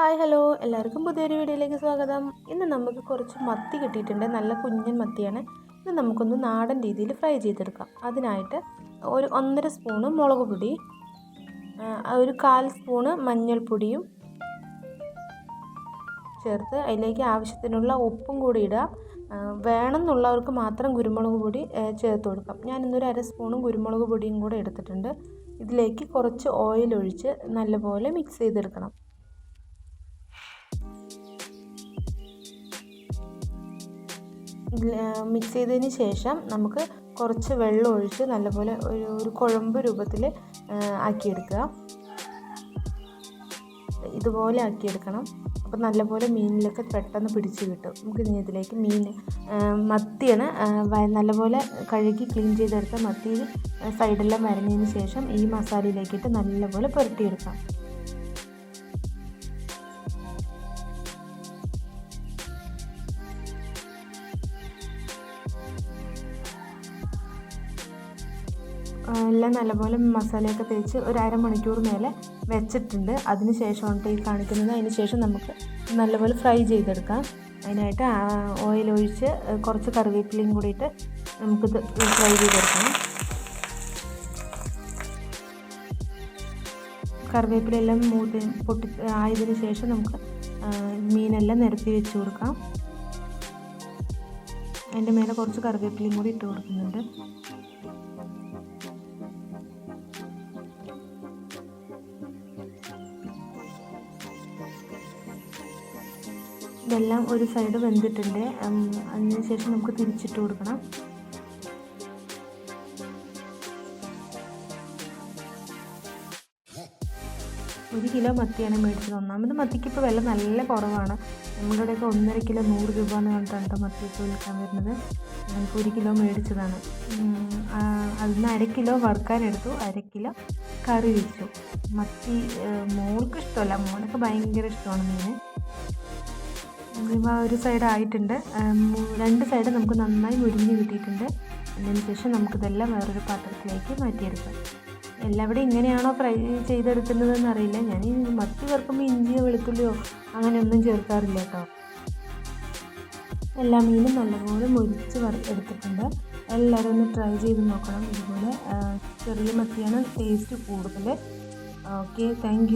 Hi hello. എല്ലാവർക്കും പുതിയൊരു വീഡിയോയിലേക്ക് സ്വാഗതം. ഇന്ന് നമുക്ക് കുറച്ച് മത്തി കിട്ടിയിട്ടുണ്ട്. നല്ല കുഞ്ഞൻ മത്തിയാണ്. ഇത് നമുക്കൊന്ന് നാടൻ രീതിയിൽ ഫ്രൈ ചെയ്തെടുക്കാം. അതിനായിട്ട് ഒരു ഒന്നര സ്പൂണ് മുളക് പൊടി ഒരു കാൽ സ്പൂണ് മഞ്ഞൾപ്പൊടിയും ചേർത്ത് അതിലേക്ക് ആവശ്യത്തിനുള്ള ഉപ്പും കൂടി ഇടുക. വേണമെന്നുള്ളവർക്ക് മാത്രം കുരുമുളക് പൊടി ചേർത്ത് കൊടുക്കാം. ഞാൻ ഇന്നൊരു അര സ്പൂണും കുരുമുളക് പൊടിയും കൂടെ എടുത്തിട്ടുണ്ട്. ഇതിലേക്ക് കുറച്ച് ഓയിൽ ഒഴിച്ച് നല്ലപോലെ മിക്സ് ചെയ്തെടുക്കണം. മിക്സ് ചെയ്തതിന് ശേഷം നമുക്ക് കുറച്ച് വെള്ളം ഒഴിച്ച് നല്ലപോലെ ഒരു ഒരു കുഴമ്പ് രൂപത്തിൽ ആക്കിയെടുക്കുക. ഇതുപോലെ ആക്കിയെടുക്കണം. അപ്പോൾ നല്ലപോലെ മീനിലൊക്കെ പെട്ടെന്ന് പിടിച്ച് കിട്ടും. നമുക്ക് ഇനി ഇതിലേക്ക് മീൻ മത്തിയാണ് നല്ലപോലെ കഴുകി ക്ലീൻ ചെയ്തെടുത്ത മത്തി സൈഡെല്ലാം വരഞ്ഞതിന് ശേഷം ഈ മസാലയിലേക്കിട്ട് നല്ലപോലെ പുരട്ടിയെടുക്കാം. എല്ലാം നല്ലപോലെ മസാലയൊക്കെ തേച്ച് ഒരു അരമണിക്കൂർ മേലെ വെച്ചിട്ടുണ്ട്. അതിന് ശേഷമാണ് ഈ കാണിക്കുന്നത്. അതിന് ശേഷം നമുക്ക് നല്ലപോലെ ഫ്രൈ ചെയ്തെടുക്കാം. അതിനായിട്ട് ഓയിൽ ഒഴിച്ച് കുറച്ച് കറിവേപ്പിലയും കൂടിയിട്ട് നമുക്കിത് ഫ്രൈ ചെയ്തെടുക്കണം കറിവേപ്പിലെല്ലാം മൂത്ത് പൊട്ടി ആയതിനു ശേഷം നമുക്ക് മീനെല്ലാം നിരത്തി വെച്ച് കൊടുക്കാം. അതിന്റെ മേലെ കുറച്ച് കറിവേപ്പിലയും കൂടി ഇട്ട് കൊടുക്കുന്നുണ്ട്. ഇതെല്ലാം ഒരു സൈഡ് വെന്തിട്ടുണ്ട്. അതിനുശേഷം നമുക്ക് തിരിച്ചിട്ട് കൊടുക്കണം. ഒരു കിലോ മത്തിയാണ് മേടിച്ചത്. ഒന്നാമത് മത്തിക്ക് ഇപ്പോൾ വില നല്ല കുറവാണ്. നമ്മുടെ ഇവിടെയൊക്കെ ഒന്നര കിലോ നൂറ് രൂപ എന്ന് പറഞ്ഞിട്ടാണ് മത്തിയൊക്കെ വിൽക്കാൻ വരുന്നത്. നമുക്ക് ഒരു കിലോ മേടിച്ചതാണ്. അതിൽ നിന്ന് അര കിലോ വറുക്കാനെടുത്തു അര കിലോ കറി വെച്ചു. മത്തി മോൾക്ക് ഇഷ്ടമല്ല. മോനൊക്കെ ഭയങ്കര ഇഷ്ടമാണ് മീൻ. ഒരു സൈഡ് ആയിട്ടുണ്ട്. രണ്ട് സൈഡ് നമുക്ക് നന്നായി മുരിഞ്ഞ് കിട്ടിയിട്ടുണ്ട്. അതിന് ശേഷം നമുക്കിതെല്ലാം വേറൊരു പാത്രത്തിലേക്ക് മാറ്റിയെടുക്കാം. എല്ലാവിടെയും ഇങ്ങനെയാണോ ഫ്രൈ ചെയ്തെടുക്കുന്നതെന്ന് അറിയില്ല. ഞാൻ മത്തി വറുക്കുമ്പോൾ ഇഞ്ചിയോ വെളുത്തുള്ളിയോ അങ്ങനെയൊന്നും ചേർക്കാറില്ല കേട്ടോ. എല്ലാ മീനും നല്ലപോലെ മുരിച്ച് എടുത്തിട്ടുണ്ട്. എല്ലാവരും ഒന്ന് ട്രൈ ചെയ്ത് നോക്കണം. ഇതുപോലെ ചെറിയ മത്തിയാണ് ടേസ്റ്റ് കൂടുതൽ ഓക്കെ താങ്ക്